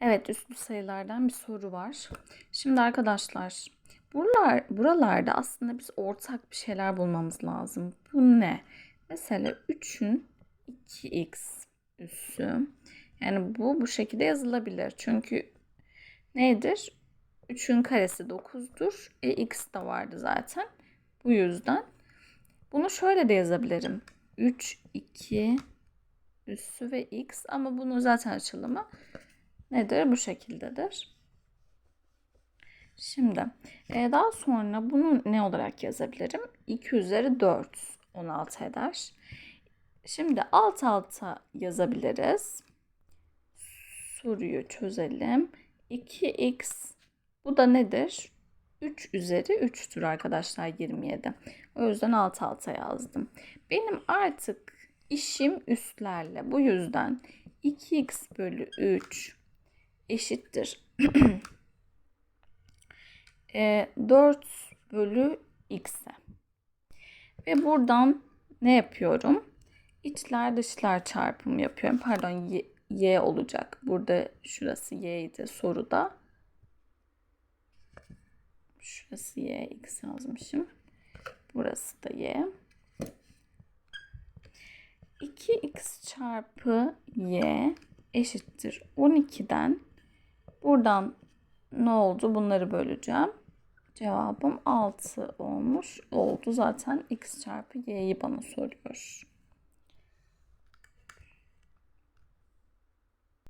Evet, üslü sayılardan bir soru var. Şimdi arkadaşlar, buralar, buralarda aslında biz ortak bir şeyler bulmamız lazım. Bu ne? Mesela 3'ün 2x üssü. Yani bu bu şekilde yazılabilir. Çünkü nedir? 3'ün karesi 9'dur. E, x de vardı zaten. Bu yüzden. Bunu şöyle de yazabilirim. 3, 2 üssü ve x ama bunun zaten açılımı nedir? Bu şekildedir. Şimdi e, daha sonra bunu ne olarak yazabilirim? 2 üzeri 4 16 eder. Şimdi alt alta yazabiliriz. Soruyu çözelim. 2x bu da nedir? 3 üzeri 3'tür arkadaşlar 27. O yüzden alt alta yazdım. Benim artık işim üstlerle. Bu yüzden 2x bölü 3 eşittir. e, 4 bölü x'e. Ve buradan ne yapıyorum? İçler dışlar çarpımı yapıyorum. Pardon y, y olacak. Burada şurası y'ydi soruda. Şurası y, x yazmışım. Burası da y. 2x çarpı y eşittir 12'den buradan ne oldu? Bunları böleceğim. Cevabım 6 olmuş. Oldu zaten x çarpı y'yi bana soruyor.